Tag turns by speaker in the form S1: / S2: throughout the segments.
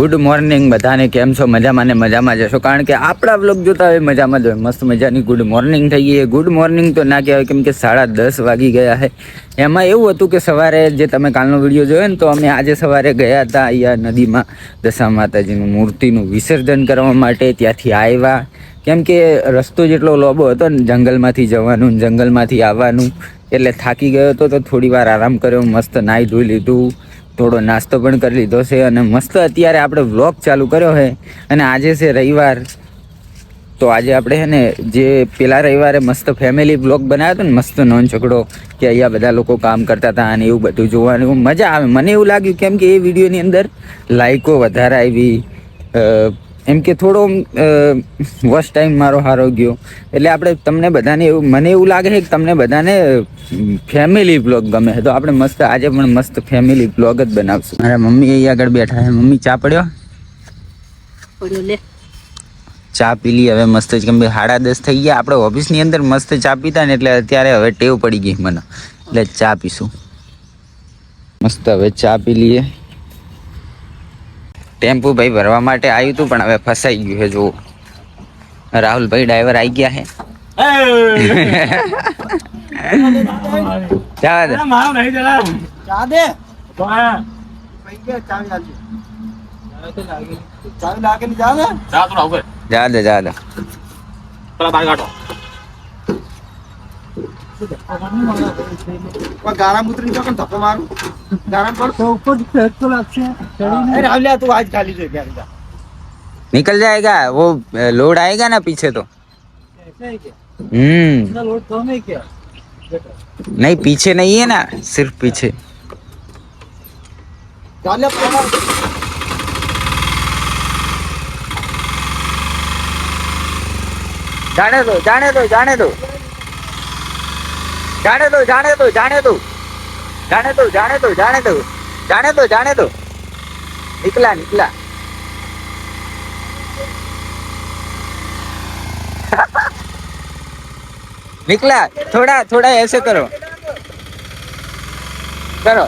S1: Good morning બધાને, કેમ છો? મજામાં ને મજામાં જશો કારણ કે આપણા બ્લોગ જોતા હોય, મજામાં જ મસ્ત મજાની ગુડ મોર્નિંગ થઈ ગઈ ગુડ મોર્નિંગ તો ના કહેવાય, કેમ કે સાડા દસ વાગી ગયા છે. એમાં એવું હતું કે સવારે જે તમે કાલનો વીડિયો જોયો ને, તો અમે આજે સવારે ગયા હતા અહીંયા નદીમાં દશા માતાજીનું મૂર્તિનું વિસર્જન કરવા માટે. ત્યાંથી આવ્યા. કેમ કે રસ્તો જેટલો લોબો હતો ને, જંગલમાંથી જવાનું, જંગલમાંથી આવવાનું, એટલે થાકી ગયો હતો, તો થોડી વાર આરામ કર્યો, મસ્ત નાહી ધોઈ લીધું. થોડો નાસ્તો પણ કરી લીધો છે અને મસ્ત અત્યારે આપણે વ્લોગ ચાલુ કર્યો છે. અને આજે છે રવિવાર. તો આજે આપણે છે ને જે પેલા રવિવારે મસ્ત ફેમિલી બ્લોગ બનાવ્યો હતો ને, મસ્ત નોન છકડો કે અહીંયા બધા લોકો કામ કરતા હતા અને એવું બધું જોવાનું મજા આવે. મને એવું લાગ્યું કેમ કે એ વિડીયોની અંદર લાઇકો વધારે આવી એમ કે થોડો વર્સ્ટ ટાઈમ મારો હારો ગયો. એટલે આપણે તમને બધાને એવું મને એવું લાગે છે કે તમને બધાને ફેમિલી બ્લોગ ગમે છે. તો આપણે મસ્ત આજે પણ મસ્ત ફેમિલી બ્લોગ જ બનાવશું. મારા મમ્મી અહીં આગળ બેઠા છે. મમ્મી ચા પડ્યો? ચા પી લી હવે મસ્ત જ કેમ કે સાડા દસ થઈ ગયા. આપણે ઓફિસની અંદર મસ્ત ચા પીતા ને એટલે અત્યારે હવે ટેવ પડી ગઈ મને. એટલે ચા પીશું. મસ્ત હવે ચા પી લઈએ. ટેમ્પુ ભાઈ ભરવા માટે આવ્યું હતું પણ હવે ફસાઈ ગયું છે જો રાહુલભાઈ ડ્રાઈવર આવી ગયા છે. જવા દે
S2: ચા દે. પૈકી ચાવી લાગી. ચાવી લાગે ને જા ને
S1: જવા દે જવા દે.
S2: પણ ગારા મુતરી ચોકન ધક્કો મારું? हाँ।
S1: निकल जाएगा वो लोड आएगा ना पीछे तो। हम्म। नहीं पीछे नहीं है ना सिर्फ़ पीछे। जाने दो जाने दो जाने दो। जाने दो जाने दो जाने दो। જાણે તો જાણે તો, જાણે તું, જાણે તો જાણે તો. નીકળા નીકળા નીકળા થોડા થોડા એસે કરો. કરો.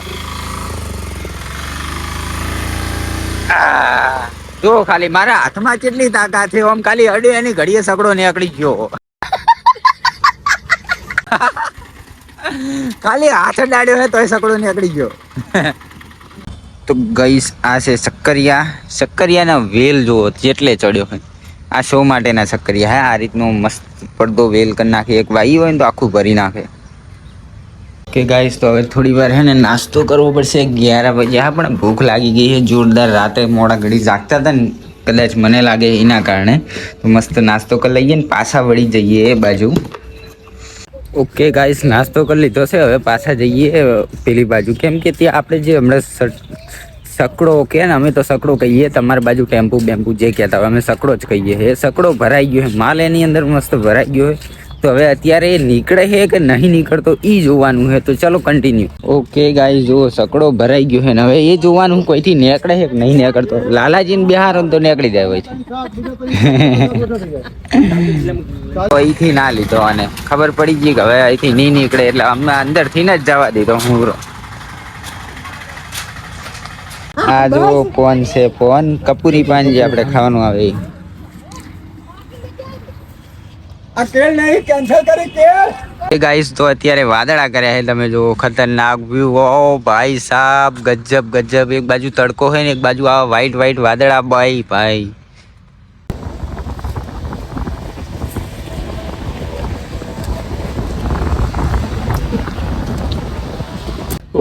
S1: જો ખાલી મારા હાથમાં કેટલી તાકાત છે, આમ ખાલી અડે એની ઘડીએ સગડો ને અકડી ગયો. ખાલી હાથ ડાડ્યો હે, તોય સકડો નીકળી ગયો. તો ગઈસ, આ છે શક્કરિયા શક્કરિયાના વેલ જુઓ, જેટલે ચડ્યો હોય. આ શો માટેના શક્કરિયા હે, આ રીતનો મસ્ત પડદો વેલ કરી નાખે. એક વાઈ હોય ને તો આખું ભરી નાખે. કે ગાઈસ, તો હવે થોડી વાર હે ને નાસ્તો કરવો પડશે. અગિયાર વાગે. હા, પણ ભૂખ લાગી ગઈ છે જોરદાર રાતે મોડા ઘડી જાગતા હતા ને, કદાચ મને લાગે એના કારણે. તો મસ્ત નાસ્તો કરી લઈએ ને પાછા વળી જઈએ એ બાજુ. ઓકે ગાઈસ નાસ્તો કરી લીધો છે. હવે પાછા જઈએ પેલી બાજુ. કેમ કે ત્યાં આપણે જે હમણાં સકડો કે ને, અમે તો સકડો કહીએ, તમારી બાજુ ટેમ્પુ બેમ્પુ જે કહેતા હોય, અમે સકડો જ કહીએ. એ સકડો ભરાઈ ગયો છે. માલ એની અંદર મસ્ત ભરાઈ ગયો છે. તો હવે અત્યારે એ નીકળે છે કે નહીં નીકળતો એ જોવાનું છે. તો ચલો કન્ટિન્યુ ઓકે ગાય જુઓ, સકડો ભરાઈ ગયો છે ને હવે એ જોવાનું કોઈથી નીકળે છે કે નહીં નીકળતો. લાલાજીને બિહાર તો નીકળી જાય હોય છે. અહીંથી ના લીધો અને ખબર પડી ગઈ કે હવે અહીંથી નહીં નીકળે એટલે અમને અંદરથી ને જ જવા દીધો હું આ જો કોણ છે ફોન કપૂરી પાન જે આપણે ખાવાનું આવે. ગાઈસ તો અત્યારે વાદળા કર્યા છે. તમે જો ખતરનાક વ્યૂ ભાઈ સાહેબ ગજબ ગજબ. એક બાજુ તડકો હોય ને, એક બાજુ આ વ્હાઈટ વ્હાઈટ વાદળા. ભાઈ ભાઈ.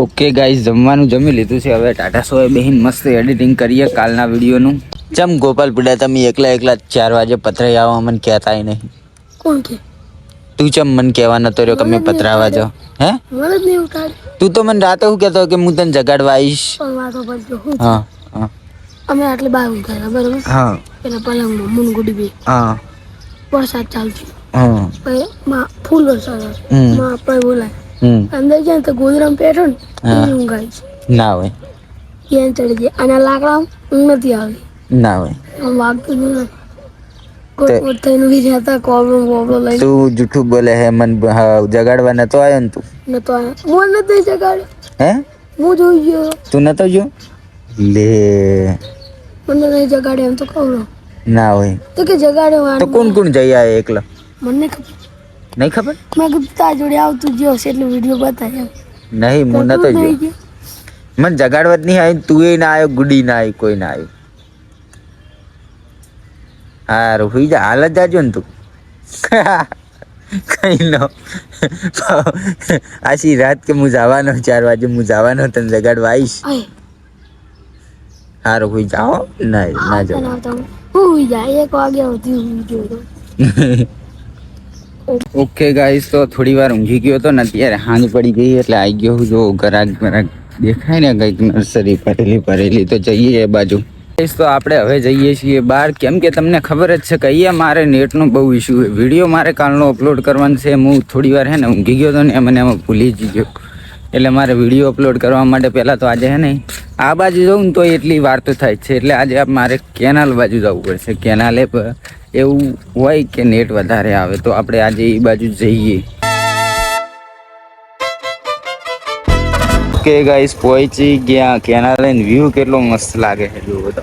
S1: ઓકે ગાઈસ જમવાનું જમી લીધું છે. હવે ટાટા સોએ બેહીન મસ્ત એડિટિંગ કરીએ કાલના વિડીયોનું ચમ ગોપાલ પીડા તમે એકલા એકલા ચાર વાગે પથરાઈ આવો, અમને કહેતા નહીં.
S3: કોણ કે
S1: તું ચમ મને કહેવા નતો રહ્યો કે મેં પતરાવા જાઉં? હે?
S3: મને જ નહીં ઉઠાડે
S1: તું તો મને રાતે શું કહેતો કે હું તને જગાડવા આવીશ?
S3: પણ વાતો પડતો હું
S1: હા હા.
S3: અમે આટલે બહાર ઊંઘાયા બરાબર?
S1: હા.
S3: પેલા પલંગમાં મુનગુડી બી.
S1: હા.
S3: વરસાદ ચાલતો
S1: હા.
S3: પછી માં ફૂલ વરસાદ આવે. માં આપણે બોલાય. અંદર જાય તો ગોદરામ પેઠો ને
S1: હા.
S3: એની ઊંઘ
S1: ના હોય.
S3: છે ચડી જાય. અને લાકડા ઊંઘ નથી આવી.
S1: ના હોય.
S3: વાગતું જ કોઈ થઈને જતા કોબળો બોબળો લઈને
S1: તું જૂઠું બોલે હે મન જગાડવા નતો આવ્યો ને તું?
S3: ને તો હું નથી જગાડ્યો.
S1: હે?
S3: હું જોઈ ગયો.
S1: તું નતો જો લે.
S3: મને નહીં જગાડે એમ તો કહું
S1: ના હોય.
S3: તો કે જગાડે
S1: તો કોણ કોણ જઈ આવે એકલા?
S3: મને ખબર.
S1: નહીં ખબર?
S3: મેં તાર જોડે આવતું જ્યો છે એટલે વીડિયો એમ
S1: નહીં હું
S3: તો
S1: નતો ગયો.
S3: ગયો.
S1: મને જગાડવા જ નહીં આવી તું એ ના આવ્યો ગુડી ના આવી કોઈ ના આવ્યું હારું હુઈ જા હાલ જ જાજો ને તું કઈ નો આશી રાત કે હું જવાનો ચાર વાગે હું જવાનો તને જગાડવા આવીશ
S3: આય
S1: હારું હુઈ જાઓ ના ના
S3: આવતા
S1: જાઓ
S3: ને આવતા હું હુઈ જાય એક વાગે સુધી વીડિયો
S1: ઓકે ગાઈસ તો થોડી વાર ઊંઘી ગયો તો ને અત્યારે હાંજ પડી ગઈ એટલે આવી ગયો હું જો ગરાગ ગરાગ દેખાય ને કંઈક નર્સરી ભરેલી ભરેલી તો જઈએ એ બાજુ. Guys, તો આપણે હવે જઈએ છીએ બહાર. કેમ કે તમને ખબર જ છે કે અહીંયા મારે નેટનો બહુ ઇશ્યુ છે. વીડિયો મારે કાલનો અપલોડ કરવાનો છે. હું થોડી વાર હે ને ઊંઘી ગયો હતો ને મને એમાં ભૂલી જ ગયો. એટલે મારે વીડિયો અપલોડ કરવા માટે પહેલાં તો આજે હે ને આ બાજુ જવું ને તો એટલી વાર તો થાય છે. એટલે આજે મારે કેનાલ બાજુ જવું પડશે. કેનાલે એવું હોય કે નેટ વધારે આવે તો આપણે આજે એ બાજુ જઈએ. કે ગાઈસ, પહોંચી ગયા. કેનાલ વ્યૂ કેટલો મસ્ત લાગે છે, જુઓ તો.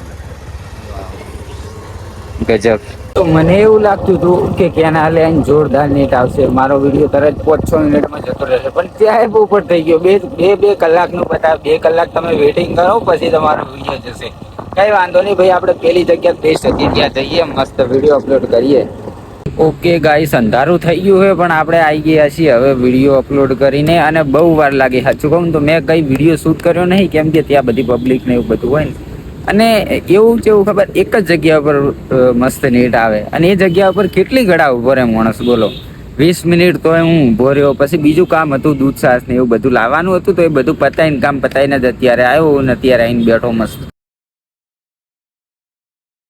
S1: ગજબ. તો મને એવું લાગતું હતું કે કેનાલ એન્ડ જોરદાર નેટ આવશે. મારો વીડિયો તરત પાંચ છ મિનિટમાં જતો રહેશે. પણ ત્યાં બહુ પર થઈ ગયો. બે બે બે કલાકનું બતાવે. બે કલાક તમે વેઇટિંગ કરો, પછી તમારો વીડિયો જશે. કઈ વાંધો નહીં, ભાઈ, આપણે પેલી જગ્યા બેસ્ટ હતી, ત્યાં જઈએ, મસ્ત વીડિયો અપલોડ કરીએ. ઓકે ગાઈસ અંધારું થઈ ગયું છે, પણ આપણે આવી ગયા છીએ. હવે વીડિયો અપલોડ કરીને અને બહુ વાર લાગી. સાચું કહું તો મેં કંઈ વીડિયો શૂટ કર્યો નહીં, કેમ કે ત્યાં બધી પબ્લિક ને એવું બધું હોય ને. અને એવું એવું ખબર, એક જ જગ્યા પર મસ્ત નેટ આવે. અને એ જગ્યા ઉપર કેટલી ઘડા ઊભો રહે માણસ, બોલો. વીસ મિનિટ તો હું ઊભો રહ્યો. પછી બીજું કામ હતું દૂધ સાસ ને એવું બધું લાવવાનું હતું, તો એ બધું પતાવીને કામ પતાવીને જ અત્યારે આવ્યો ને અત્યારે આવીને બેઠો મસ્ત.